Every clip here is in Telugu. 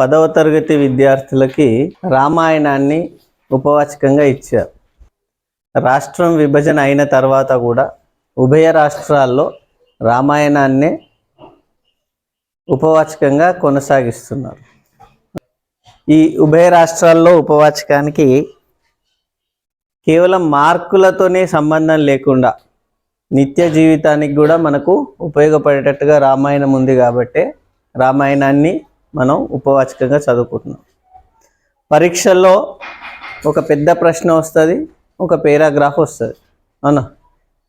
పదవ తరగతి విద్యార్థులకి రామాయణాన్ని ఉపవాచకంగా ఇచ్చారు. రాష్ట్రం విభజన అయిన తర్వాత కూడా ఉభయ రాష్ట్రాల్లో రామాయణాన్నే ఉపవాచకంగా కొనసాగిస్తున్నారు. ఈ ఉభయ రాష్ట్రాల్లో ఉపవాచకానికి కేవలం మార్కులతోనే సంబంధం లేకుండా నిత్య జీవితానికి కూడా మనకు ఉపయోగపడేటట్టుగా రామాయణం ఉంది కాబట్టే రామాయణాన్ని మనం ఉపవాచకంగా చదువుకుంటున్నాం. పరీక్షల్లో ఒక పెద్ద ప్రశ్న వస్తుంది ఒక పేరాగ్రాఫ్ వస్తుంది. అవునా?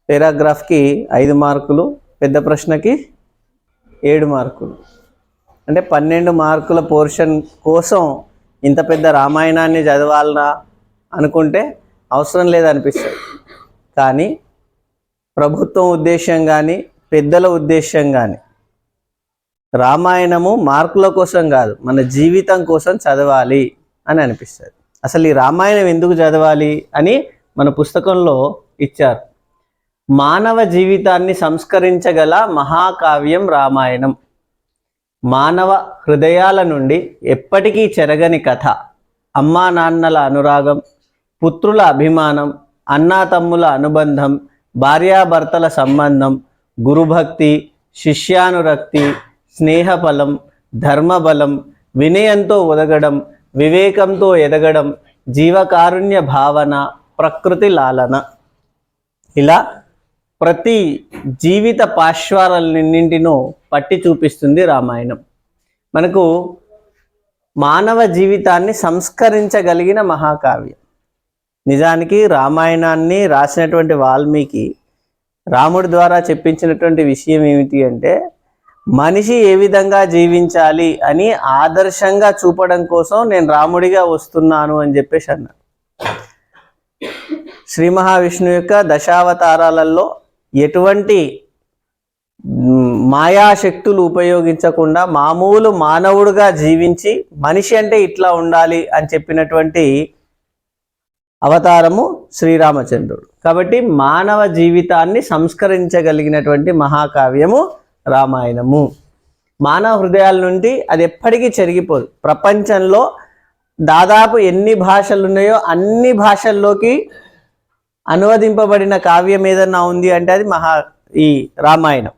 పేరాగ్రాఫ్కి ఐదు మార్కులు పెద్ద ప్రశ్నకి ఏడు మార్కులు. అంటే పన్నెండు మార్కుల పోర్షన్ కోసం ఇంత పెద్ద రామాయణాన్ని చదవాలనా అనుకుంటే అవసరం లేదనిపిస్తుంది. కానీ ప్రభుత్వం ఉద్దేశం కానీ పెద్దల ఉద్దేశం కానీ రామాయణము మార్కుల కోసం కాదు మన జీవితం కోసం చదవాలి అని అనిపిస్తుంది. అసలు ఈ రామాయణం ఎందుకు చదవాలి అని మన పుస్తకంలో ఇచ్చారు. మానవ జీవితాన్ని సంస్కరించగల మహాకావ్యం రామాయణం. మానవ హృదయాల నుండి ఎప్పటికీ చెరగని కథ. అమ్మా నాన్నల అనురాగం పుత్రుల అభిమానం అన్నాతమ్ముల అనుబంధం భార్యాభర్తల సంబంధం గురుభక్తి శిష్యానురక్తి స్నేహఫలం ధర్మబలం వినయంతో ఒదగడం వివేకంతో ఎదగడం జీవకారుణ్య భావన ప్రకృతి లాలన. ఇలా ప్రతి జీవిత పాశ్వాలన్నింటినో పట్టి చూపిస్తుంది రామాయణం. మనకు మానవ జీవితాన్ని సంస్కరించగలిగిన మహాకావ్యం. నిజానికి రామాయణాన్ని రాసినటువంటి వాల్మీకి రాముడి ద్వారా చెప్పించినటువంటి విషయం ఏమిటి అంటే మనిషి ఏ విధంగా జీవించాలి అని ఆదర్శంగా చూపడం కోసం నేను రాముడిగా వస్తున్నాను అని చెప్పేసి అన్నాడు. శ్రీ మహావిష్ణువు యొక్క దశావతారాలలో ఎటువంటి మాయాశక్తులు ఉపయోగించకుండా మామూలు మానవుడుగా జీవించి మనిషి అంటే ఇట్లా ఉండాలి అని చెప్పినటువంటి అవతారము శ్రీరామచంద్రుడు. కాబట్టి మానవ జీవితాన్ని సంస్కరించగలిగినటువంటి మహాకావ్యము రామాయణము. మానవ హృదయాల నుండి అది ఎప్పటికీ చెరిగిపోదు. ప్రపంచంలో దాదాపు ఎన్ని భాషలు ఉన్నాయో అన్ని భాషల్లోకి అనువదింపబడిన కావ్యం ఏదన్నా ఉంది అంటే అది మహా ఈ రామాయణం.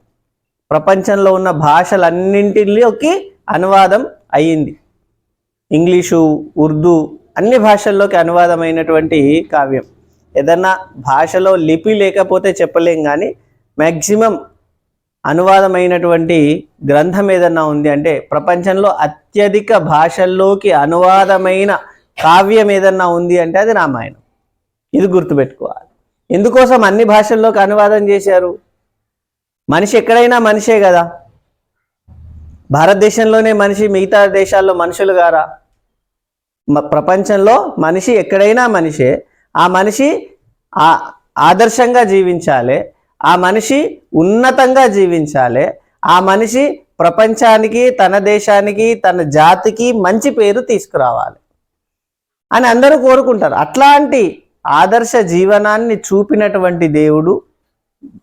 ప్రపంచంలో ఉన్న భాషలన్నింటిలోకి అనువాదం అయ్యింది. ఇంగ్లీషు ఉర్దూ అన్ని భాషల్లోకి అనువాదమైనటువంటి కావ్యం. ఏదన్నా భాషలో లిపి లేకపోతే చెప్పలేం కానీ మ్యాక్సిమం అనువాదమైనటువంటి గ్రంథం ఏదన్నా ఉంది అంటే ప్రపంచంలో అత్యధిక భాషల్లోకి అనువాదమైన కావ్యం ఏదన్నా ఉంది అంటే అది రామాయణం. ఇది గుర్తుపెట్టుకోవాలి. ఎందుకోసం అన్ని భాషల్లోకి అనువాదం చేశారు? మనిషి ఎక్కడైనా మనిషే కదా. భారతదేశంలోనే మనిషి మిగతా దేశాల్లో మనుషులు గారా? ప్రపంచంలో మనిషి ఎక్కడైనా మనిషే. ఆ మనిషి ఆ ఆదర్శంగా జీవించాలి. ఆ మనిషి ఉన్నతంగా జీవించాలి. ఆ మనిషి ప్రపంచానికి తన దేశానికి తన జాతికి మంచి పేరు తీసుకురావాలి అని అందరూ కోరుకుంటారు. అట్లాంటి ఆదర్శ జీవనాన్ని చూపినటువంటి దేవుడు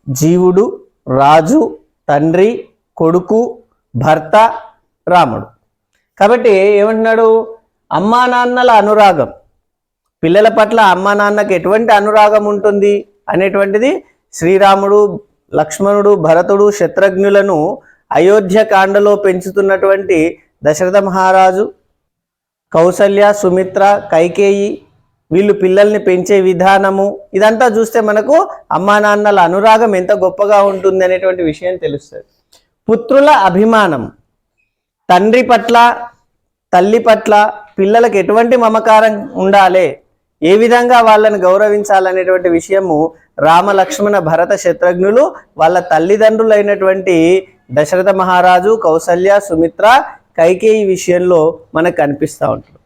జీవుడు రాజు తండ్రి కొడుకు భర్త రాముడు. కాబట్టి ఏమంటున్నాడు? అమ్మా నాన్నల అనురాగం. పిల్లల పట్ల అమ్మా నాన్నకి ఎటువంటి అనురాగం ఉంటుంది అనేటువంటిది శ్రీరాముడు లక్ష్మణుడు భరతుడు శత్రుఘ్నులను అయోధ్య కాండలో పెంచుతున్నటువంటి దశరథ మహారాజు కౌసల్య సుమిత్ర కైకేయి వీళ్ళు పిల్లల్ని పెంచే విధానము ఇదంతా చూస్తే మనకు అమ్మా నాన్నల అనురాగం ఎంత గొప్పగా ఉంటుంది అనేటువంటి విషయం తెలుస్తుంది. పుత్రుల అభిమానం తండ్రి పట్ల తల్లి పట్ల పిల్లలకు ఎటువంటి మమకారం ఉండాలి ఏ విధంగా వాళ్ళని గౌరవించాలనేటువంటి విషయము రామ లక్ష్మణ భరత శత్రుఘ్నులు వాళ్ళ తల్లిదండ్రులైనటువంటి దశరథ మహారాజు కౌసల్య సుమిత్ర కైకేయి విషయంలో మనకు కనిపిస్తూ ఉంటుంది.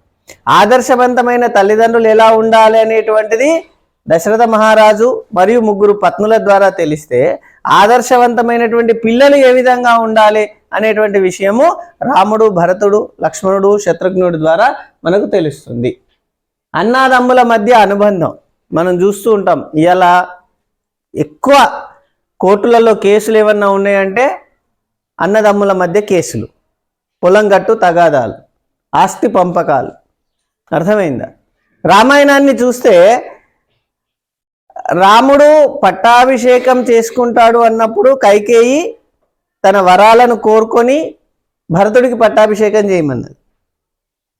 ఆదర్శవంతమైన తల్లిదండ్రులు ఎలా ఉండాలి అనేటువంటిది దశరథ మహారాజు మరియు ముగ్గురు పత్నుల ద్వారా తెలిస్తే ఆదర్శవంతమైనటువంటి పిల్లలు ఏ విధంగా ఉండాలి అనేటువంటి విషయము రాముడు భరతుడు లక్ష్మణుడు శత్రుఘ్నుడి ద్వారా మనకు తెలుస్తుంది. అన్నాదమ్ముల మధ్య అనుబంధం. మనం చూస్తూ ఉంటాం ఇలా ఎక్కువ కోర్టులలో కేసులు ఏమన్నా ఉన్నాయంటే అన్నదమ్ముల మధ్య కేసులు. పొలం గట్టు తగాదాలు ఆస్తి పంపకాలు. అర్థమైందా? రామాయణాన్ని చూస్తే రాముడు పట్టాభిషేకం చేసుకుంటాడు అన్నప్పుడు కైకేయి తన వరాలను కోరుకొని భరతుడికి పట్టాభిషేకం చేయమన్నది.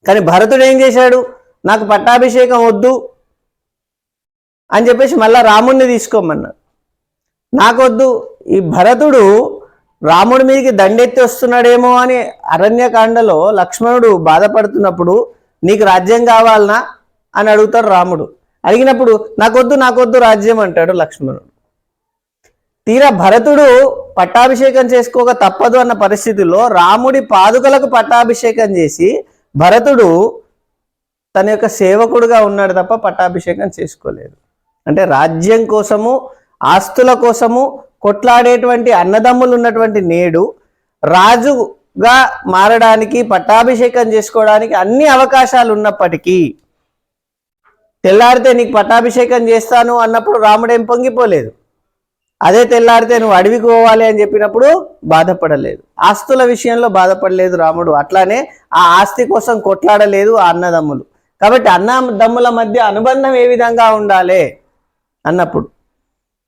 కానీ భరతుడు ఏం చేశాడు? నాకు పట్టాభిషేకం వద్దు అని చెప్పేసి మళ్ళీ రాముడిని తీసుకోమన్నాడు నాకొద్దు ఈ భరతుడు రాముడి మీదకి దండెత్తి వస్తున్నాడేమో అని అరణ్యకాండలో లక్ష్మణుడు బాధపడుతున్నప్పుడు నీకు రాజ్యం కావాలనా? అని అడుగుతాడు రాముడు. అడిగినప్పుడు నాకొద్దు నాకొద్దు రాజ్యం అంటాడు లక్ష్మణుడు. తీరా భరతుడు పట్టాభిషేకం చేసుకోక తప్పదు అన్న పరిస్థితుల్లో రాముడి పాదుకలకు పట్టాభిషేకం చేసి భరతుడు తన యొక్క సేవకుడుగా ఉన్నాడు తప్ప పట్టాభిషేకం చేసుకోలేదు. అంటే రాజ్యం కోసము ఆస్తుల కోసము కొట్లాడేటువంటి అన్నదమ్ములు ఉన్నటువంటి నేడు రాజుగా మారడానికి పట్టాభిషేకం చేసుకోవడానికి అన్ని అవకాశాలు ఉన్నప్పటికీ తెల్లారితే నీకు పట్టాభిషేకం చేస్తాను అన్నప్పుడు రాముడేం పొంగిపోలేదు. అదే తెల్లారితే నువ్వు అడవికి పోవాలి అని చెప్పినప్పుడు బాధపడలేదు. ఆస్తుల విషయంలో బాధపడలేదు రాముడు. అట్లానే ఆ ఆస్తి కోసం కొట్లాడలేదు ఆ అన్నదమ్ములు. కాబట్టి అన్నదమ్ముల మధ్య అనుబంధం ఏ విధంగా ఉండాలి? అన్నప్పుడు.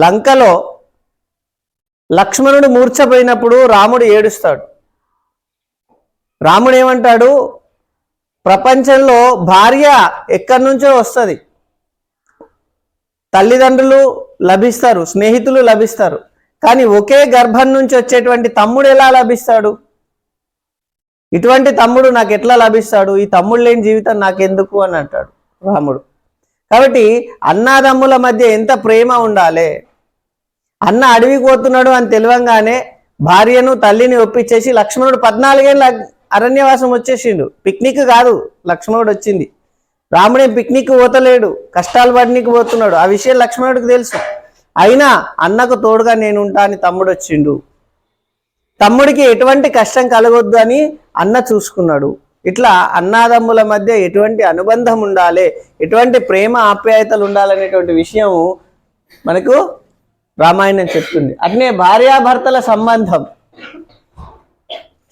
లంకలో లక్ష్మణుడు మూర్ఛపోయినప్పుడు రాముడు ఏడుస్తాడు. రాముడు ఏమంటాడు? ప్రపంచంలో భార్య ఎక్కడి నుంచో వస్తుంది. తల్లిదండ్రులు లభిస్తారు స్నేహితులు లభిస్తారు. కానీ ఒకే గర్భం నుంచి వచ్చేటువంటి తమ్ముడు ఎలా లభిస్తాడు? ఇటువంటి తమ్ముడు నాకు ఎట్లా లభిస్తాడు? ఈ తమ్ముడు లేని జీవితం నాకెందుకు? అని అంటాడు రాముడు. కాబట్టి అన్నాదమ్ముల మధ్య ఎంత ప్రేమ ఉండాలి? అన్న అడవికి పోతున్నాడు అని తెలియంగానే భార్యను తల్లిని ఒప్పించేసి లక్ష్మణుడు పద్నాలుగేళ్ళ అరణ్యవాసం వచ్చేసిండు. పిక్నిక్ కాదు లక్ష్మణుడు వచ్చింది. రాముడే పిక్నిక్ పోతలేడు కష్టాలు పడినీకి పోతున్నాడు. ఆ విషయం లక్ష్మణుడికి తెలుసు. అయినా అన్నకు తోడుగా నేనుంటా అని తమ్ముడు వచ్చిండు. తమ్ముడికి ఎటువంటి కష్టం కలగొద్దు అని అన్న చూసుకున్నాడు. ఇట్లా అన్నాదమ్ముల మధ్య ఎటువంటి అనుబంధం ఉండాలి ఎటువంటి ప్రేమ ఆప్యాయతలు ఉండాలనేటువంటి విషయం మనకు రామాయణం చెప్తుంది. అట్నే భార్యాభర్తల సంబంధం.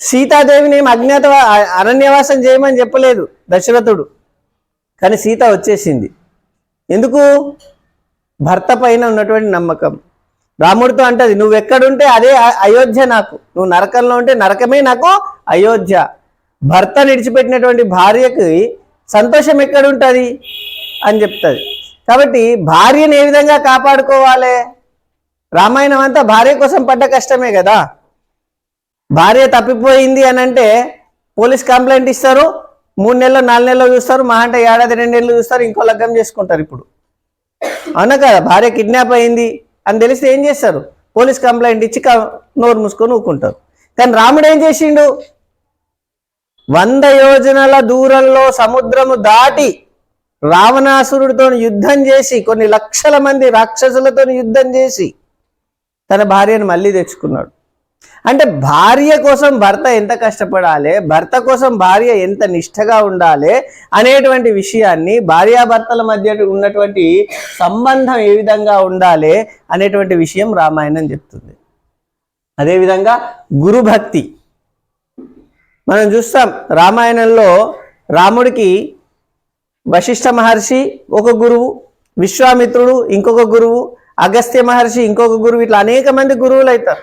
సీతాదేవిని ఏం అజ్ఞాత అరణ్యవాసం చేయమని చెప్పలేదు దశరథుడు. కానీ సీత వచ్చేసింది. ఎందుకు? భర్త పైన ఉన్నటువంటి నమ్మకం. రాముడితో అంటది నువ్వు ఎక్కడుంటే అదే అయోధ్య నాకు. నువ్వు నరకంలో ఉంటే నరకమే నాకు అయోధ్య. భర్త నిడిచిపెట్టినటువంటి భార్యకి సంతోషం ఎక్కడుంటుంది అని చెప్తుంది. కాబట్టి భార్యను ఏ విధంగా కాపాడుకోవాలి? రామాయణం అంతా భార్య కోసం పడ్డ కష్టమే కదా. భార్య తప్పిపోయింది అని అంటే పోలీస్ కంప్లైంట్ ఇస్తారు మూడు నెలలు నాలుగు నెలలు చూస్తారు మా అంటే ఏడాది రెండు నెలలు చూస్తారు ఇంకో లగ్గం చేసుకుంటారు ఇప్పుడు. అవునా కదా? భార్య కిడ్నాప్ అయింది. అని తెలిస్తే ఏం చేస్తారు? పోలీస్ కంప్లైంట్ ఇచ్చి నోరు మూసుకొని ఊకుంటారు కానీ రాముడు ఏం చేసిండు? వంద యోజనల దూరంలో సముద్రము దాటి రావణాసురుడితో యుద్ధం చేసి కొన్ని లక్షల మంది రాక్షసులతో యుద్ధం చేసి తన భార్యను మళ్ళీ తెచ్చుకున్నాడు. అంటే భార్య కోసం భర్త ఎంత కష్టపడాలి భర్త కోసం భార్య ఎంత నిష్ఠగా ఉండాలి అనేటువంటి విషయాన్ని భార్యాభర్తల మధ్య ఉన్నటువంటి సంబంధం ఏ విధంగా ఉండాలి అనేటువంటి విషయం రామాయణం చెప్తుంది. అదేవిధంగా గురుభక్తి. మనం చూస్తాం రామాయణంలో రాముడికి వశిష్ఠ మహర్షి ఒక గురువు విశ్వామిత్రుడు ఇంకొక గురువు అగస్త్య మహర్షి ఇంకొక గురువు ఇట్లా అనేక మంది గురువులు అవుతారు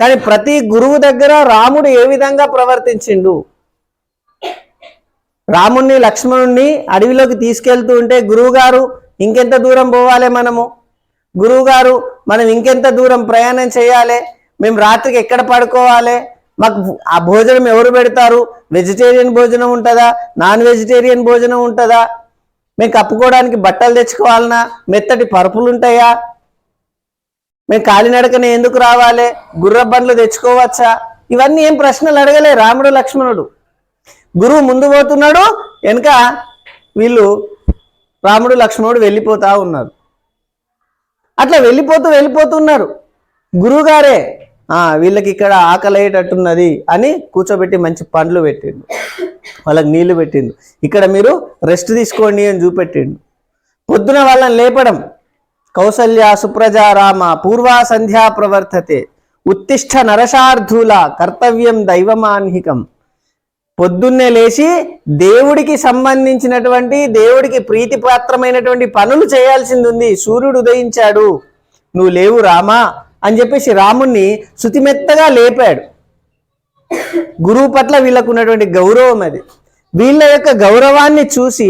కానీ ప్రతి గురువు దగ్గర రాముడు ఏ విధంగా ప్రవర్తించిండు? రాముణ్ణి లక్ష్మణుణ్ణి అడవిలోకి తీసుకెళ్తూ ఉంటే గురువుగారు ఇంకెంత దూరం పోవాలి మనము? గురువుగారు మనం ఇంకెంత దూరం ప్రయాణం చేయాలి? మేము రాత్రికి ఎక్కడ పడుకోవాలి? మాకు ఆ భోజనం ఎవరు పెడతారు? వెజిటేరియన్ భోజనం ఉంటుందా? నాన్ వెజిటేరియన్ భోజనం ఉంటుందా? మేము కప్పుకోవడానికి బట్టలు తెచ్చుకోవాలనా? మెత్తటి పరుపులు ఉంటాయా? మేము కాలినడకనే ఎందుకు రావాలి? గుర్ర బండ్లు తెచ్చుకోవచ్చా? ఇవన్నీ ఏం ప్రశ్నలు అడగలే రాముడు లక్ష్మణుడు. గురువు ముందు పోతున్నాడు వెనక వీళ్ళు రాముడు లక్ష్మణుడు వెళ్ళిపోతా ఉన్నారు. అట్లా వెళ్ళిపోతూ వెళ్ళిపోతున్నారు గురువుగారే వీళ్ళకి ఇక్కడ ఆకలేటట్టున్నది అని కూర్చోబెట్టి మంచి పండ్లు పెట్టిండు. వాళ్ళకి నీళ్ళు పెట్టిండు. ఇక్కడ మీరు రెస్ట్ తీసుకోండి అని చూపెట్టిండు. పొద్దున వాళ్ళని లేపడం కౌసల్య సుప్రజారామ పూర్వా సంధ్యా ప్రవర్తతే ఉత్తిష్ట నరశార్థుల కర్తవ్యం దైవమాన్హికం పొద్దున్నే లేచి దేవుడికి సంబంధించినటువంటి దేవుడికి ప్రీతిపాత్రమైనటువంటి పనులు చేయాల్సింది ఉంది సూర్యుడు ఉదయించాడు. నువ్వు లేవు రామా అని చెప్పేసి రాముణ్ణి శుతిమెత్తగా లేపాడు. గురువు పట్ల వీళ్ళకు ఉన్నటువంటి గౌరవం అది. వీళ్ళ యొక్క గౌరవాన్ని చూసి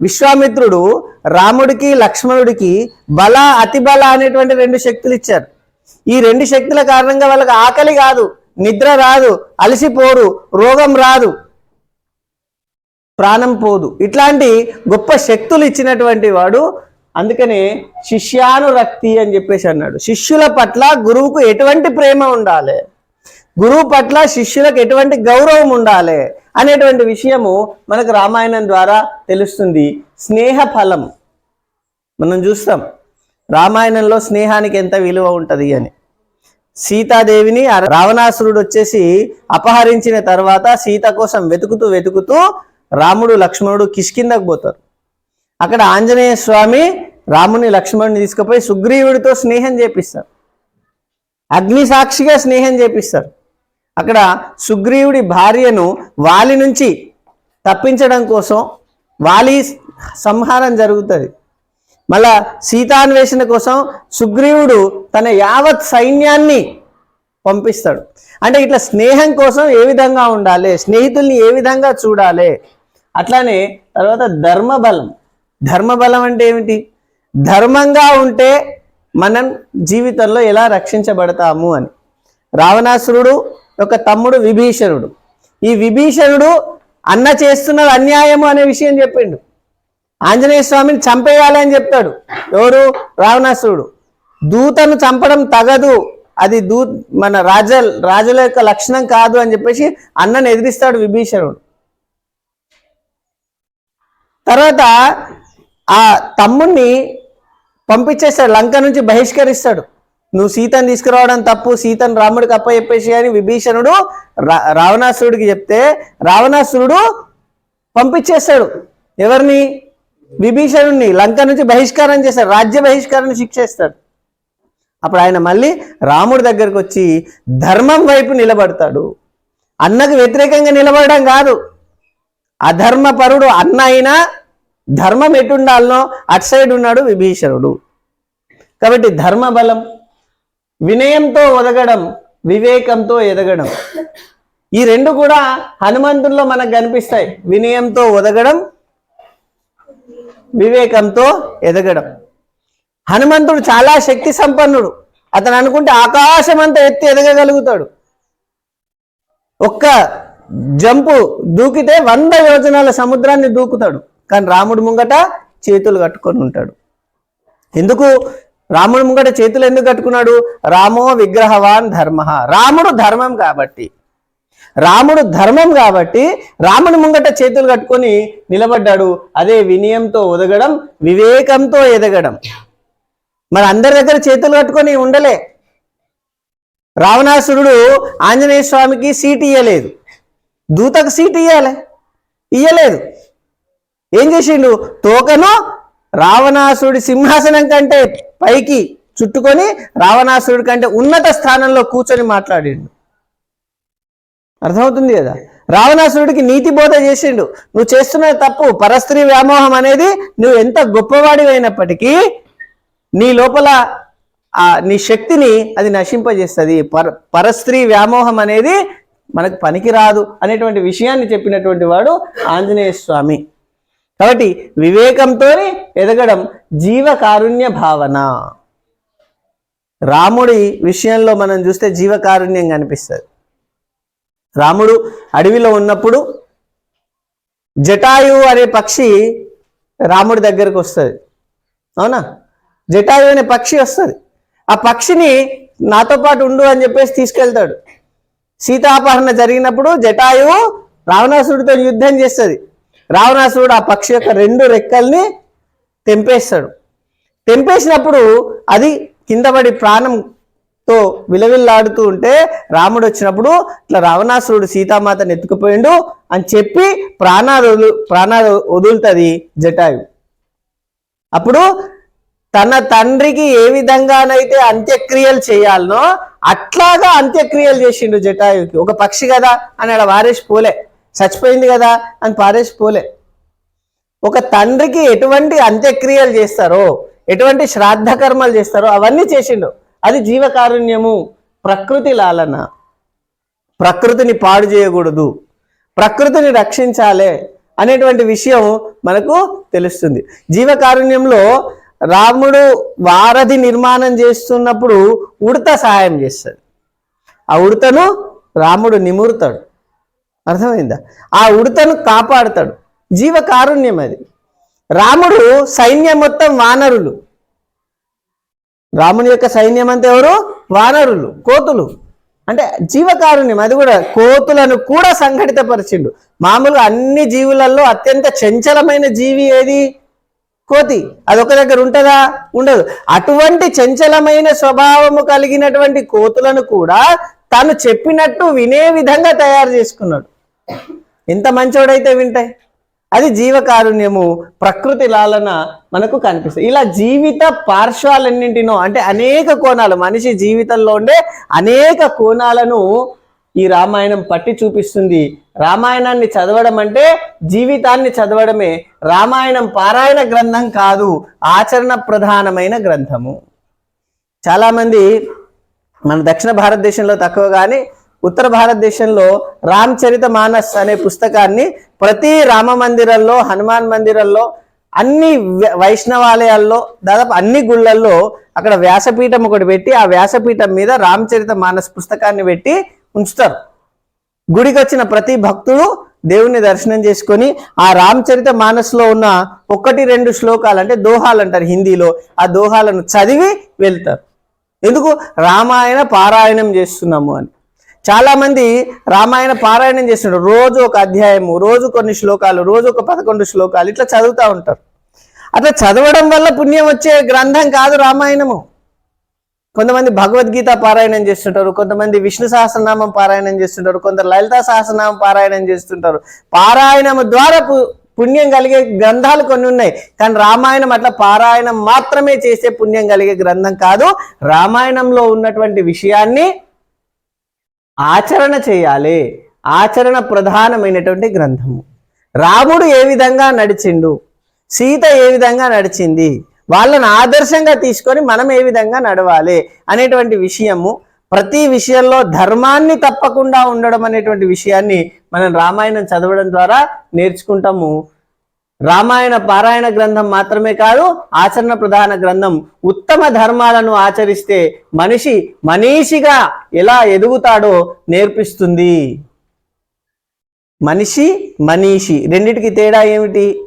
విశ్వామిత్రుడు రాముడికి లక్ష్మణుడికి బల అతి బల అనేటువంటి రెండు శక్తులు ఇచ్చారు. ఈ రెండు శక్తుల కారణంగా వాళ్ళకి ఆకలి కాదు నిద్ర రాదు అలసిపోరు రోగం రాదు ప్రాణం పోదు. ఇట్లాంటి గొప్ప శక్తులు ఇచ్చినటువంటి వాడు అందుకనే శిష్యానురక్తి అని చెప్పేసి అన్నాడు. శిష్యుల పట్ల గురువుకు ఎటువంటి ప్రేమ ఉండాలి? గురువు పట్ల శిష్యులకు ఎటువంటి గౌరవం ఉండాలి అనేటువంటి విషయము మనకు రామాయణం ద్వారా తెలుస్తుంది. స్నేహ ఫలం మనం చూస్తాం రామాయణంలో స్నేహానికి ఎంత విలువ ఉంటుంది అని. సీతాదేవిని రావణాసురుడు వచ్చేసి అపహరించిన తర్వాత సీత కోసం వెతుకుతూ వెతుకుతూ రాముడు లక్ష్మణుడు కిష్కిందకు పోతారు. అక్కడ ఆంజనేయ స్వామి రాముని లక్ష్మణుని తీసుకుపోయి సుగ్రీవుడితో స్నేహం చేపిస్తారు. అగ్ని సాక్షిగా స్నేహం చేపిస్తారు. అక్కడ సుగ్రీవుడి భార్యను వాలి నుంచి తప్పించడం కోసం వాలి సంహారం జరుగుతుంది. మళ్ళా సీతాన్వేషణ కోసం సుగ్రీవుడు తన యావత్ సైన్యాన్ని పంపిస్తాడు. అంటే ఇట్లా స్నేహం కోసం ఏ విధంగా ఉండాలి స్నేహితుల్ని ఏ విధంగా చూడాలి అట్లానే తర్వాత ధర్మబలం. ధర్మబలం అంటే ఏమిటి? ధర్మంగా ఉంటే మనం జీవితంలో ఎలా రక్షించబడతాము అని. రావణాసురుడు యొక్క తమ్ముడు విభీషణుడు. ఈ విభీషణుడు అన్న చేస్తున్నది అన్యాయము అనే విషయం చెప్పిండు. ఆంజనేయ స్వామిని చంపేయాలి అని చెప్తాడు. ఎవరు? రావణాసురుడు. దూతను చంపడం తగదు. అది దూ మన రాజ రాజుల యొక్క లక్షణం కాదు అని చెప్పేసి అన్నను ఎదిరిస్తాడు విభీషణుడు. తర్వాత ఆ తమ్ముణ్ణి పంపించేస్తాడు లంక నుంచి బహిష్కరిస్తాడు. నువ్వు సీతను తీసుకురావడం తప్పు సీతను రాముడికి అప్ప చెప్పేసి అని విభీషణుడు రా- రావణాసురుడికి చెప్తే రావణాసురుడు పంపించేస్తాడు. ఎవరిని? విభీషణుడిని లంక నుంచి బహిష్కారం చేస్తాడు. రాజ్య బహిష్కారాన్ని శిక్షేస్తాడు. అప్పుడు ఆయన మళ్ళీ రాముడి దగ్గరకు వచ్చి ధర్మం వైపు నిలబడతాడు. అన్నకు వ్యతిరేకంగా నిలబడడం కాదు. అధర్మపరుడు అన్న అయినా ధర్మం ఎటుండాలనో అటు సైడ్ ఉన్నాడు విభీషణుడు. కాబట్టి ధర్మ బలం వినయంతో ఒదగడం వివేకంతో ఎదగడం. ఈ రెండు కూడా హనుమంతుల్లో మనకు కనిపిస్తాయి. వినయంతో ఒదగడం వివేకంతో ఎదగడం. హనుమంతుడు చాలా శక్తి సంపన్నుడు. అతను అనుకుంటే ఆకాశం అంతా ఎత్తి ఎదగగలుగుతాడు. ఒక్క జంపు దూకితే వంద యోజనాల సముద్రాన్ని దూకుతాడు. కానీ రాముడు ముంగట చేతులు కట్టుకొని ఉంటాడు. ఎందుకు? రాముడు ముంగట చేతులు ఎందుకు కట్టుకున్నాడు? రామో విగ్రహవాన్ ధర్మ. రాముడు ధర్మం కాబట్టి. రాముడు ధర్మం కాబట్టి రాముని ముంగట చేతులు కట్టుకొని నిలబడ్డాడు. అదే వినయంతో ఒదగడం వివేకంతో ఎదగడం. మరి అందరి దగ్గర చేతులు కట్టుకొని ఉండలే. రావణాసురుడు ఆంజనేయ స్వామికి సీట్ ఇయ్యలేదు. దూతకు సీట్ ఇయ్యాలి. ఇయ్యలేదు. ఏం చేసిండు? తోకను రావణాసురుడి సింహాసనం కంటే పైకి చుట్టుకొని రావణాసురుడి కంటే ఉన్నత స్థానంలో కూర్చొని మాట్లాడిండు. అర్థమవుతుంది కదా? రావణాసురుడికి నీతి బోధ చేసిండు. నువ్వు చేస్తున్న తప్పు పరస్త్రీ వ్యామోహం అనేది నువ్వు ఎంత గొప్పవాడివైనప్పటికీ నీ లోపల ఆ నీ శక్తిని అది నశింపజేస్తుంది. పర పరస్త్రీ వ్యామోహం అనేది మనకు పనికిరాదు అనేటువంటి విషయాన్ని చెప్పినటువంటి వాడు ఆంజనేయ స్వామి. కాబట్టి వివేకంతోనే ఎదగడం జీవకారుణ్య భావన. రాముడి విషయంలో మనం చూస్తే జీవకారుణ్యం కనిపిస్తుంది. రాముడు అడవిలో ఉన్నప్పుడు జటాయువు అనే పక్షి రాముడి దగ్గరకు వస్తుంది. అవునా? జటాయు అనే పక్షి వస్తుంది. ఆ పక్షిని నాతో పాటు ఉండు అని చెప్పేసి తీసుకెళ్తాడు. సీతాపహరణ జరిగినప్పుడు జటాయువు రావణాసురుడితో యుద్ధం చేస్తుంది. రావణాసురుడు ఆ పక్షి యొక్క రెండు రెక్కల్ని తెంపేస్తాడు. తెంపేసినప్పుడు అది కిందపడి ప్రాణంతో విలవిల్లాడుతూ ఉంటే రాముడు వచ్చినప్పుడు ఇట్లా రావణాసురుడు సీతామాతను ఎత్తుకుపోయిండు అని చెప్పి ప్రాణాలు వదు ప్రాణాలు వదులుతుంది జటాయు అప్పుడు తన తండ్రికి ఏ విధంగానైతే అంత్యక్రియలు చేయాలనో అట్లాగా అంత్యక్రియలు చేసిండు జటాయుకి ఒక పక్షి కదా అని అలా వారేసి పోలే. చచ్చిపోయింది కదా అని పారేసి పోలే. ఒక తండ్రికి ఎటువంటి అంత్యక్రియలు చేస్తారో ఎటువంటి శ్రాద్ధ కర్మలు చేస్తారో అవన్నీ చేసిండు. అది జీవకారుణ్యము ప్రకృతి లాలన. ప్రకృతిని పాడు చేయకూడదు. ప్రకృతిని రక్షించాలే అనేటువంటి విషయం మనకు తెలుస్తుంది. జీవకారుణ్యంలో రాముడు వారధి నిర్మాణం చేస్తున్నప్పుడు ఉడత సహాయం చేస్తుంది ఆ ఉడతను రాముడు నిమురుతాడు. అర్థమైందా? ఆ ఉడతను కాపాడుతాడు. జీవకారుణ్యం అది. రాముడు సైన్యం మొత్తం వానరులు. రాముని యొక్క సైన్యం అంతా ఎవరు? వానరులు కోతులు. అంటే జీవకారుణ్యం అది కూడా కోతులను కూడా సంఘటితపరిచిండు. మామూలుగా అన్ని జీవులలో అత్యంత చంచలమైన జీవి ఏది? కోతి. అది ఒక దగ్గర ఉంటుందా? ఉండదు. అటువంటి చంచలమైన స్వభావము కలిగినటువంటి కోతులను కూడా తను చెప్పినట్టు వినే విధంగా తయారు చేసుకున్నాడు. ఎంత మంచోడైతే వింటాయి అది జీవకారుణ్యము ప్రకృతి లాలన మనకు కనిపిస్తుంది. ఇలా జీవిత పార్శ్వాలన్నింటినో అంటే అనేక కోణాలు మనిషి జీవితంలో ఉండే అనేక కోణాలను ఈ రామాయణం పట్టి చూపిస్తుంది. రామాయణాన్ని చదవడం అంటే జీవితాన్ని చదవడమే. రామాయణం పారాయణ గ్రంథం కాదు ఆచరణ ప్రధానమైన గ్రంథము. చాలామంది మన దక్షిణ భారతదేశంలో తక్కువ కానీ ఉత్తర భారతదేశంలో రామచరిత మానస్ అనే పుస్తకాన్ని ప్రతి రామ మందిరంలో హనుమాన్ మందిరంలో అన్ని వైష్ణవాలయాల్లో దాదాపు అన్ని గుళ్ళల్లో అక్కడ వ్యాసపీఠం ఒకటి పెట్టి ఆ వ్యాసపీఠం మీద రామచరిత మానస్ పుస్తకాన్ని పెట్టి ఉంచుతారు. గుడికి వచ్చిన ప్రతి భక్తుడు దేవుని దర్శనం చేసుకొని ఆ రామచరిత మానస్లో ఉన్న ఒకటి రెండు శ్లోకాలు అంటే దోహాలు అంటారు హిందీలో. ఆ దోహాలను చదివి వెళ్తారు. ఎందుకు? రామాయణ పారాయణం చేస్తున్నాము అని. చాలామంది రామాయణ పారాయణం చేస్తుంటారు. రోజు ఒక అధ్యాయము రోజు కొన్ని శ్లోకాలు రోజు ఒక పదకొండు శ్లోకాలు ఇట్లా చదువుతూ ఉంటారు. అట్లా చదవడం వల్ల పుణ్యం వచ్చే గ్రంథం కాదు రామాయణము. కొంతమంది భగవద్గీత పారాయణం చేస్తుంటారు కొంతమంది విష్ణు సహస్రనామం పారాయణం చేస్తుంటారు కొందరు లలితా సహస్రనామం పారాయణం చేస్తుంటారు. పారాయణము ద్వారా పు- పుణ్యం కలిగే గ్రంథాలు కొన్ని ఉన్నాయి. కానీ రామాయణం అట్లా పారాయణం మాత్రమే చేసే పుణ్యం కలిగే గ్రంథం కాదు. రామాయణంలో ఉన్నటువంటి విషయాన్ని ఆచరణ చేయాలి. ఆచరణ ప్రధానమైనటువంటి గ్రంథము. రాముడు ఏ విధంగా నడిచిండు? సీత ఏ విధంగా నడిచింది? వాళ్ళను ఆదర్శంగా తీసుకొని మనం ఏ విధంగా నడవాలి అనేటువంటి విషయము ప్రతి విషయంలో ధర్మాన్ని తప్పకుండా ఉండడం అనేటువంటి విషయాన్ని మనం రామాయణం చదవడం ద్వారా నేర్చుకుంటాము. రామాయణ పారాయణ గ్రంథం మాత్రమే కాదు ఆచరణ ప్రధాన గ్రంథం ఉత్తమ ధర్మాలను ఆచరిస్తే మనిషి మనీషిగా ఎలా ఎదుగుతాడో నేర్పిస్తుంది. మనిషి మనీషి. రెండిటికి తేడా ఏమిటి?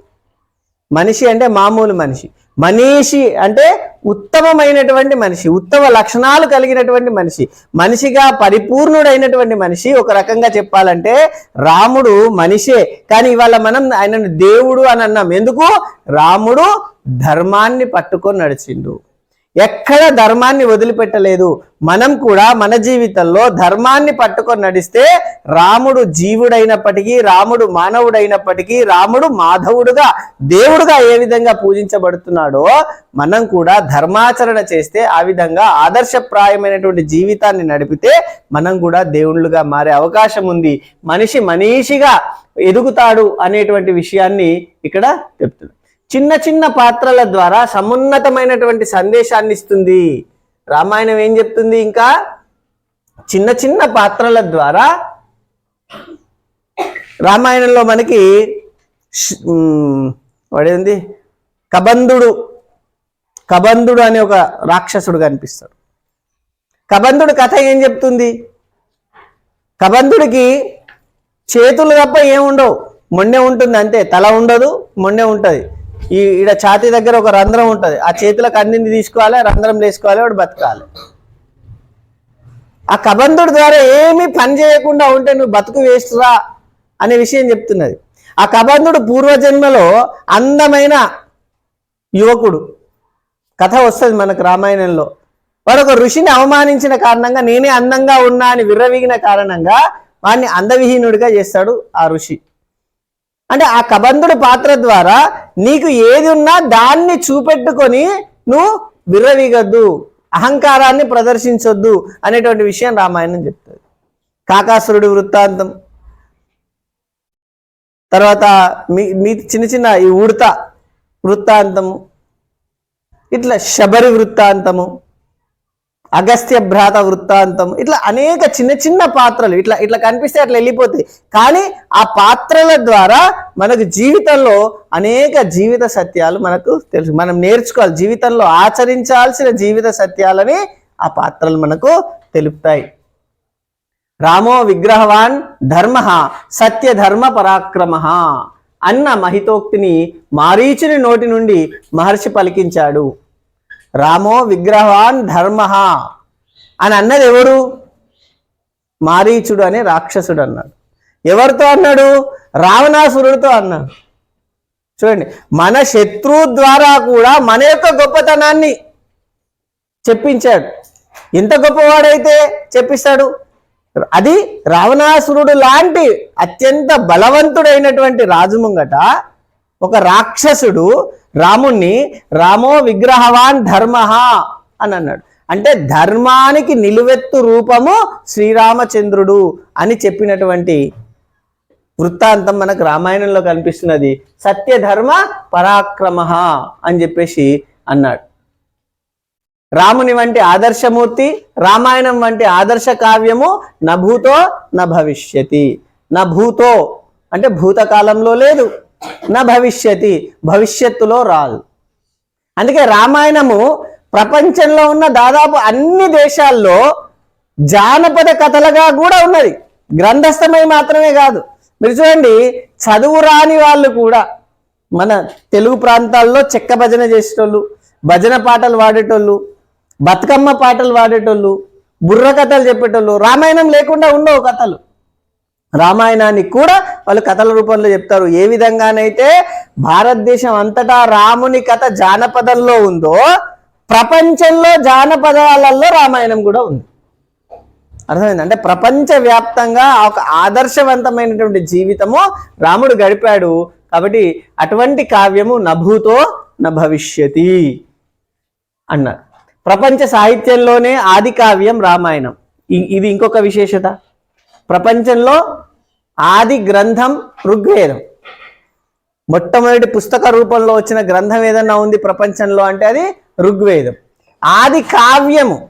మనిషి అంటే మామూలు మనిషి. మనీషి అంటే ఉత్తమమైనటువంటి మనిషి. ఉత్తమ లక్షణాలు కలిగినటువంటి మనిషి. మనిషిగా పరిపూర్ణుడైనటువంటి మనిషి. ఒక రకంగా చెప్పాలంటే రాముడు మనిషే. కానీ ఇవాళ మనం ఆయనను దేవుడు అని అన్నాం. ఎందుకు? రాముడు ధర్మాన్ని పట్టుకొని నడిచిండు. ఎక్కడ ధర్మాన్ని వదిలిపెట్టలేదు. మనం కూడా మన జీవితంలో ధర్మాన్ని పట్టుకొని నడిస్తే రాముడు జీవుడైనప్పటికీ రాముడు మానవుడైనప్పటికీ రాముడు మాధవుడుగా దేవుడుగా ఏ విధంగా పూజించబడుతున్నాడో మనం కూడా ధర్మాచరణ చేస్తే ఆ విధంగా ఆదర్శప్రాయమైనటువంటి జీవితాన్ని నడిపితే మనం కూడా దేవుళ్ళుగా మారే అవకాశం ఉంది. మనిషి మనీషిగా ఎదుగుతాడు అనేటువంటి విషయాన్ని ఇక్కడ చెప్తున్నాడు. చిన్న చిన్న పాత్రల ద్వారా సమున్నతమైనటువంటి సందేశాన్ని ఇస్తుంది. రామాయణం ఏం చెప్తుంది ఇంకా? చిన్న చిన్న పాత్రల ద్వారా రామాయణంలో మనకి ష్- వాడేంది? కబంధుడు కబంధుడు అనే ఒక రాక్షసుడు కనిపిస్తాడు. కబంధుడు కథ ఏం చెప్తుంది? కబంధుడికి చేతులు తప్ప ఏముండవు. మొండె ఉంటుంది అంతే తల ఉండదు మొండె ఉంటుంది. ఈ ఈడ ఛాతీ దగ్గర ఒక రంధ్రం ఉంటుంది. ఆ చేతులకు అందింది తీసుకోవాలి రంధ్రం వేసుకోవాలి వాడు బతకాలి. ఆ కబంధుడి ద్వారా ఏమీ పని చేయకుండా ఉంటే నువ్వు బతుకు వేస్తురా అనే విషయం చెప్తున్నది. ఆ కబంధుడు పూర్వజన్మలో అందమైన యువకుడు. కథ వస్తుంది మనకు రామాయణంలో. వాడు ఒక ఋషిని అవమానించిన కారణంగా నేనే అందంగా ఉన్నా అని విర్రవీగిన కారణంగా వాడిని అందవిహీనుడిగా చేస్తాడు ఆ ఋషి. అంటే ఆ కబంధుడు పాత్ర ద్వారా నీకు ఏది ఉన్నా దాన్ని చూపెట్టుకొని నువ్వు విర్రవీగద్దు అహంకారాన్ని ప్రదర్శించొద్దు అనేటువంటి విషయం రామాయణం చెప్తుంది. కాకాసురుడి వృత్తాంతం. తర్వాత మీ మీ చిన్న చిన్న ఈ ఉడత వృత్తాంతము ఇట్లా శబరి వృత్తాంతము. అగస్త్య భ్రాత వృత్తాంతం. ఇట్లా అనేక చిన్న చిన్న పాత్రలు ఇట్లా ఇట్లా కనిపిస్తే అట్లా వెళ్ళిపోతాయి. కానీ ఆ పాత్రల ద్వారా మనకు జీవితంలో అనేక జీవిత సత్యాలు మనకు తెలుసు. మనం నేర్చుకోవాలి. జీవితంలో ఆచరించాల్సిన జీవిత సత్యాలని ఆ పాత్రలు మనకు తెలుపుతాయి. రామో విగ్రహవాన్ ధర్మ సత్య ధర్మ పరాక్రమ అన్న మహితోక్తిని మారీచుని నోటి నుండి మహర్షి పలికించాడు. రామో విగ్రహవాన్ ధర్మ అని అన్నది ఎవరు? మారీచుడు అనే రాక్షసుడు అన్నాడు. ఎవరితో అన్నాడు? రావణాసురుడితో అన్నాడు. చూడండి మన శత్రువు ద్వారా కూడా మన యొక్క గొప్పతనాన్ని చెప్పించాడు. ఎంత గొప్పవాడైతే చెప్పిస్తాడు? అది రావణాసురుడు లాంటి అత్యంత బలవంతుడైనటువంటి రాజు ముంగట ఒక రాక్షసుడు రాముణ్ణి రామో విగ్రహవాన్ ధర్మ అని అన్నాడు. అంటే ధర్మానికి నిలువెత్తు రూపము శ్రీరామచంద్రుడు అని చెప్పినటువంటి వృత్తాంతం మనకు రామాయణంలో కనిపిస్తున్నది. సత్యధర్మ పరాక్రమ అని చెప్పేసి అన్నాడు. రాముని వంటి ఆదర్శమూర్తి రామాయణం వంటి ఆదర్శ కావ్యము నభూతో న నభూతో భూతో అంటే భూతకాలంలో లేదు. నా భవిష్యతి భవిష్యత్తులో రాదు. అందుకే రామాయణము ప్రపంచంలో ఉన్న దాదాపు అన్ని దేశాల్లో జానపద కథలుగా కూడా ఉన్నది. గ్రంథస్థమై మాత్రమే కాదు. మీరు చూడండి చదువు రాని వాళ్ళు కూడా మన తెలుగు ప్రాంతాల్లో చెక్క భజన చేసేటోళ్ళు భజన పాటలు వాడేటోళ్ళు బతుకమ్మ పాటలు వాడేటోళ్ళు బుర్ర కథలు చెప్పేటోళ్ళు రామాయణం లేకుండా ఉండవు కథలు. రామాయణానికి కూడా వాళ్ళు కథల రూపంలో చెప్తారు. ఏ విధంగానైతే భారతదేశం అంతటా రాముని కథ జానపదంలో ఉందో ప్రపంచంలో జానపదాలలో రామాయణం కూడా ఉంది. అర్థమైంది? అంటే ప్రపంచ వ్యాప్తంగా ఒక ఆదర్శవంతమైనటువంటి జీవితము రాముడు గడిపాడు. కాబట్టి అటువంటి కావ్యము నభూతో న భవిష్యతి అన్నారు. ప్రపంచ సాహిత్యంలోనే ఆది కావ్యం రామాయణం. ఇది ఇంకొక విశేషత. ప్రపంచంలో ఆది గ్రంథం ఋగ్వేదం. మొట్టమొదటి పుస్తక రూపంలో వచ్చిన గ్రంథం ఏదన్నా ఉంది ప్రపంచంలో అంటే అది ఋగ్వేదం. ఆది కావ్యము.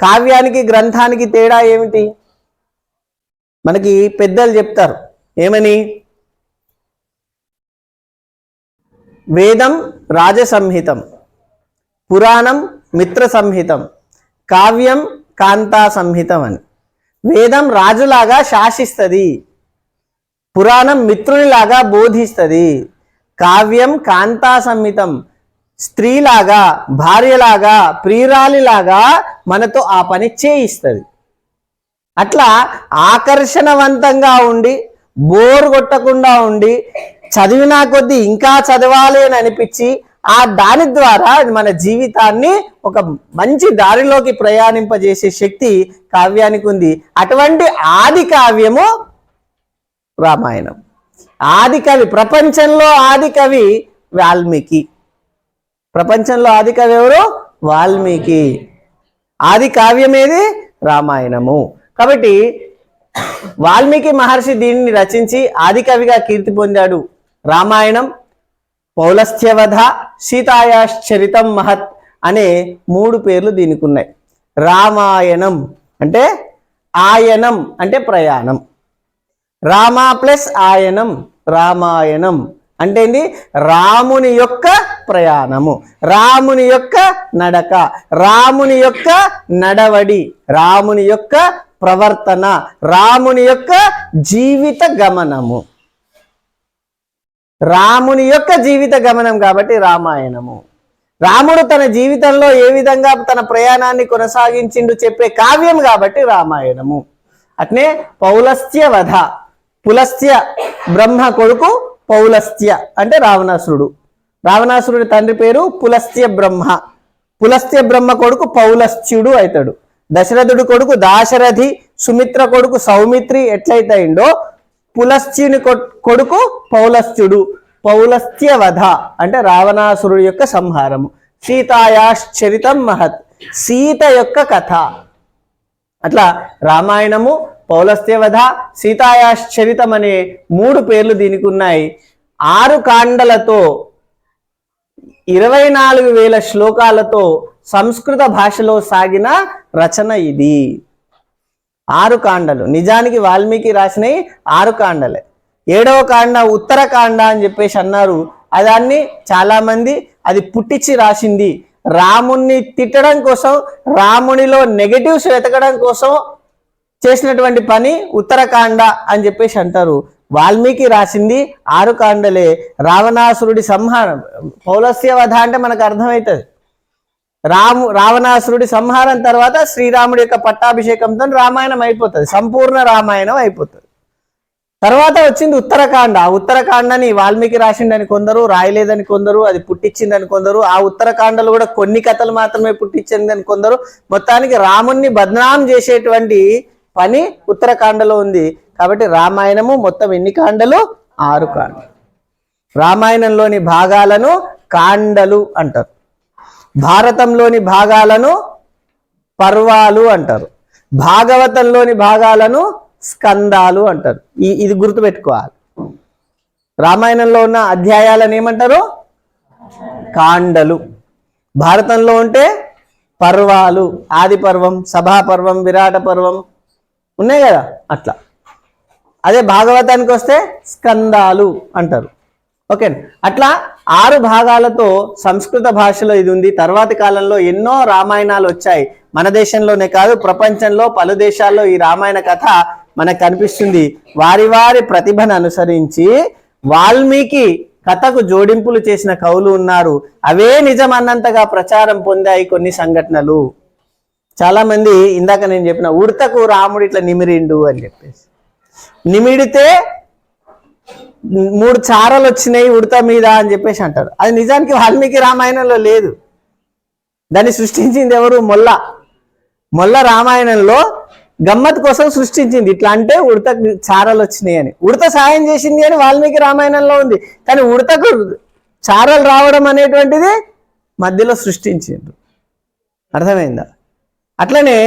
కావ్యానికి గ్రంథానికి తేడా ఏమిటి? మనకి పెద్దలు చెప్తారు. ఏమని? వేదం రాజసంహితం. పురాణం మిత్ర సంహితం కావ్యం కాంతా సంహితం అని. వేదం రాజులాగా శాసిస్తుంది. పురాణం మిత్రునిలాగా బోధిస్తుంది. కావ్యం కాంతా సంహితం స్త్రీలాగా భార్యలాగా ప్రియురాలిలాగా మనతో ఆ పని చేయిస్తుంది. అట్లా ఆకర్షణవంతంగా ఉండి బోర్ కొట్టకుండా ఉండి చదివినా కొద్దీ ఇంకా చదవాలి అని అనిపించి ఆ దాని ద్వారా మన జీవితాన్ని ఒక మంచి దారిలోకి ప్రయాణింపజేసే శక్తి కావ్యానికి ఉంది. అటువంటి ఆది కావ్యము రామాయణం. ఆదికవి ప్రపంచంలో ఆదికవి వాల్మీకి. ప్రపంచంలో ఆది కవి ఎవరు? వాల్మీకి. ఆది కావ్యం ఏది? రామాయణము. కాబట్టి వాల్మీకి మహర్షి దీనిని రచించి ఆదికవిగా కీర్తి పొందాడు రామాయణం. పౌలస్థ్యవధ సీతాయాశ్చరితం మహత్ అనే మూడు పేర్లు దీనికి ఉన్నాయి రామాయణం అంటే ఆయనం అంటే ప్రయాణం. రామ ప్లస్ ఆయనం రామాయణం. అంటే ఏంది? రాముని యొక్క ప్రయాణము రాముని యొక్క నడక రాముని యొక్క నడవడి రాముని యొక్క ప్రవర్తన రాముని యొక్క జీవిత గమనము. రాముని యొక్క జీవిత గమనం కాబట్టి రామాయణము. రాముడు తన జీవితంలో ఏ విధంగా తన ప్రయాణాన్ని కొనసాగించిండు చెప్పే కావ్యం కాబట్టి రామాయణము. అట్నే పౌలస్త్యవధ. పులస్త్య బ్రహ్మ కొడుకు పౌలస్త్య అంటే రావణాసురుడు. రావణాసురుడి తండ్రి పేరు పులస్త్య బ్రహ్మ. పులస్త్య బ్రహ్మ కొడుకు పౌలస్త్యుడు అవుతాడు దశరథుడు కొడుకు దాశరథి సుమిత్ర కొడుకు సౌమిత్రి ఎట్లయితే అయిందో పులస్త్యుని కొడుకు పౌలస్త్యుడు పౌలస్త్య వధ అంటే రావణాసురుడి యొక్క సంహారము. సీతాయాశ్చరితం మహత్. సీత యొక్క కథ. అట్లా రామాయణము పౌలస్త్యవధ సీతాయాశ్చరితం అనే మూడు పేర్లు దీనికి ఉన్నాయి ఆరు కాండలతో ఇరవై నాలుగు వేల శ్లోకాలతో సంస్కృత భాషలో సాగిన రచన ఇది. ఆరు కాండలు. నిజానికి వాల్మీకి రాసినవి ఆరు కాండలే. ఏడవ కాండ ఉత్తరకాండ అని చెప్పేసి అన్నారు. అదాన్ని చాలామంది అది పుట్టించి రాసింది రాముణ్ణి తిట్టడం కోసం రామునిలో నెగటివ్స్ వెతకడం కోసం చేసినటువంటి పని ఉత్తరకాండ అని చెప్పేసి అంటారు. వాల్మీకి రాసింది ఆరు కాండలే. రావణాసురుడి సంహారం పౌలస్య వధ అంటే మనకు అర్థమవుతుంది. రాము రావణాసురుడి సంహారం తర్వాత శ్రీరాముడి యొక్క పట్టాభిషేకంతో రామాయణం అయిపోతుంది. సంపూర్ణ రామాయణం అయిపోతుంది. తర్వాత వచ్చింది ఉత్తరకాండ ఆ ఉత్తరకాండని వాల్మీకి రాసిండని కొందరు రాయలేదని కొందరు అది పుట్టించిందని కొందరు ఆ ఉత్తరకాండలు కూడా కొన్ని కథలు మాత్రమే పుట్టించిందని కొందరు. మొత్తానికి రాముణ్ణి బద్నాం చేసేటువంటి పని ఉత్తరకాండలో ఉంది. కాబట్టి రామాయణము మొత్తం ఎన్ని కాండలు? ఆరు కాండలు. రామాయణంలోని భాగాలను కాండలు అంటారు. భారతంలోని భాగాలను పర్వాలు అంటారు. భాగవతంలోని భాగాలను స్కందాలు అంటారు. ఈ ఇది గుర్తుపెట్టుకోవాలి. రామాయణంలో ఉన్న అధ్యాయాలను ఏమంటారు? కాండలు. భారతంలో ఉంటే పర్వాలు ఆది పర్వం సభా పర్వం విరాట పర్వం ఉన్నాయి కదా? అట్లా. అదే భాగవతానికి వస్తే స్కందాలు అంటారు. ఓకే. అట్లా ఆరు భాగాలతో సంస్కృత భాషలో ఇది ఉంది. తర్వాతి కాలంలో ఎన్నో రామాయణాలు వచ్చాయి. మన దేశంలోనే కాదు ప్రపంచంలో పలు దేశాల్లో ఈ రామాయణ కథ మనకు కనిపిస్తుంది. వారి వారి ప్రతిభను అనుసరించి వాల్మీకి కథకు జోడింపులు చేసిన కవులు ఉన్నారు. అవే నిజం అన్నంతగా ప్రచారం పొందాయి కొన్ని సంఘటనలు. చాలా మంది ఇందాక నేను చెప్పిన ఉడతకు రాముడు ఇట్లా నిమిరిండు అని చెప్పేసి. నిమిడితే మూడు చారలు వచ్చినాయి ఉడత మీద అని చెప్పేసి అంటారు. అది నిజానికి వాల్మీకి రామాయణంలో లేదు. దాన్ని సృష్టించింది ఎవరు? మొల్ల. మొల్ల రామాయణంలో గమ్మత్ కోసం సృష్టించింది. ఇట్లా అంటే ఉడత చారలు వచ్చినాయి అని ఉడత సాయం చేసింది అని వాల్మీకి రామాయణంలో ఉంది. కానీ ఉడతకు చారలు రావడం అనేటువంటిది మధ్యలో సృష్టించిండ్రు. అర్థమైందా? అట్లనే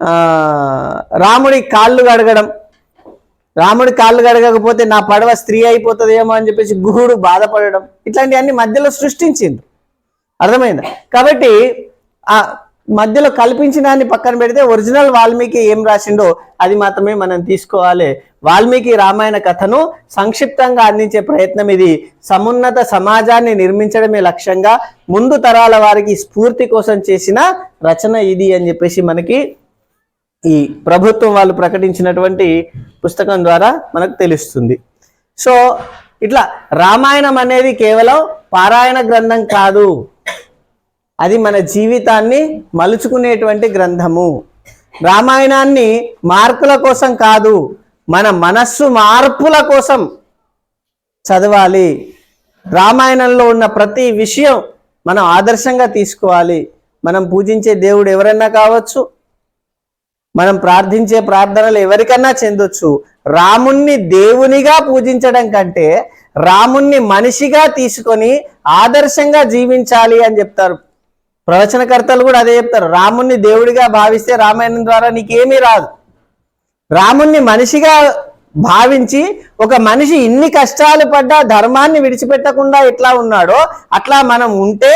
ఆ, రాముడి కాళ్ళు గడగడం రాముడి కాళ్ళు గడగకపోతే నా పడవ స్త్రీ అయిపోతుందేమో అని చెప్పేసి గుహుడు బాధపడడం. ఇట్లాంటివన్నీ మధ్యలో సృష్టించిండ్రు. అర్థమైందా? కాబట్టి ఆ మధ్యలో కల్పించిన దాన్ని పక్కన పెడితే ఒరిజినల్ వాల్మీకి ఏం రాసిండో అది మాత్రమే మనం తీసుకోవాలి. వాల్మీకి రామాయణ కథను సంక్షిప్తంగా అందించే ప్రయత్నం ఇది. సమున్నత సమాజాన్ని నిర్మించడమే లక్ష్యంగా ముందు తరాల వారికి స్ఫూర్తి కోసం చేసిన రచన ఇది అని చెప్పేసి మనకి ఈ ప్రభుత్వం వాళ్ళు ప్రకటించినటువంటి పుస్తకం ద్వారా మనకు తెలుస్తుంది. సో ఇట్లా రామాయణం అనేది కేవలం పారాయణ గ్రంథం కాదు. అది మన జీవితాన్ని మలుచుకునేటువంటి గ్రంథము. రామాయణాన్ని మార్పుల కోసం కాదు మన మనస్సు మార్పుల కోసం చదవాలి. రామాయణంలో ఉన్న ప్రతి విషయం మనం ఆదర్శంగా తీసుకోవాలి. మనం పూజించే దేవుడు ఎవరైనా కావచ్చు మనం ప్రార్థించే ప్రార్థనలు ఎవరికన్నా చెందొచ్చు. రాముణ్ణి దేవునిగా పూజించడం కంటే రాముణ్ణి మనిషిగా తీసుకొని ఆదర్శంగా జీవించాలి అని చెప్తారు. ప్రవచనకర్తలు కూడా అదే చెప్తారు. రాముణ్ణి దేవుడిగా భావిస్తే రామాయణం ద్వారా నీకేమీ రాదు. రాముణ్ణి మనిషిగా భావించి ఒక మనిషి ఇన్ని కష్టాలు పడ్డా ధర్మాన్ని విడిచిపెట్టకుండా ఎట్లా ఉన్నాడో అట్లా మనం ఉంటే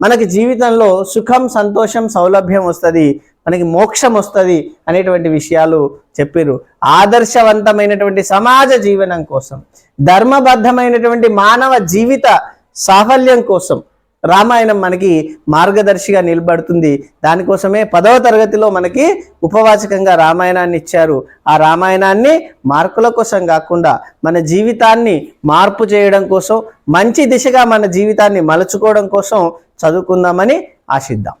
మనకి జీవితంలో సుఖం సంతోషం సౌలభ్యం వస్తుంది. మనకి మోక్షం వస్తుంది అనేటువంటి విషయాలు చెప్పారు ఆదర్శవంతమైనటువంటి సమాజ జీవనం కోసం ధర్మబద్ధమైనటువంటి మానవ జీవిత సాఫల్యం కోసం రామాయణం మనకి మార్గదర్శిగా నిలబడుతుంది. దానికోసమే పదవ తరగతిలో మనకి ఉపవాచకంగా రామాయణాన్ని ఇచ్చారు. ఆ రామాయణాన్ని మార్కుల కోసం కాకుండా మన జీవితాన్ని మార్పు చేయడం కోసం మంచి దిశగా మన జీవితాన్ని మలుచుకోవడం కోసం చదువుకుందామని ఆశిద్దాం.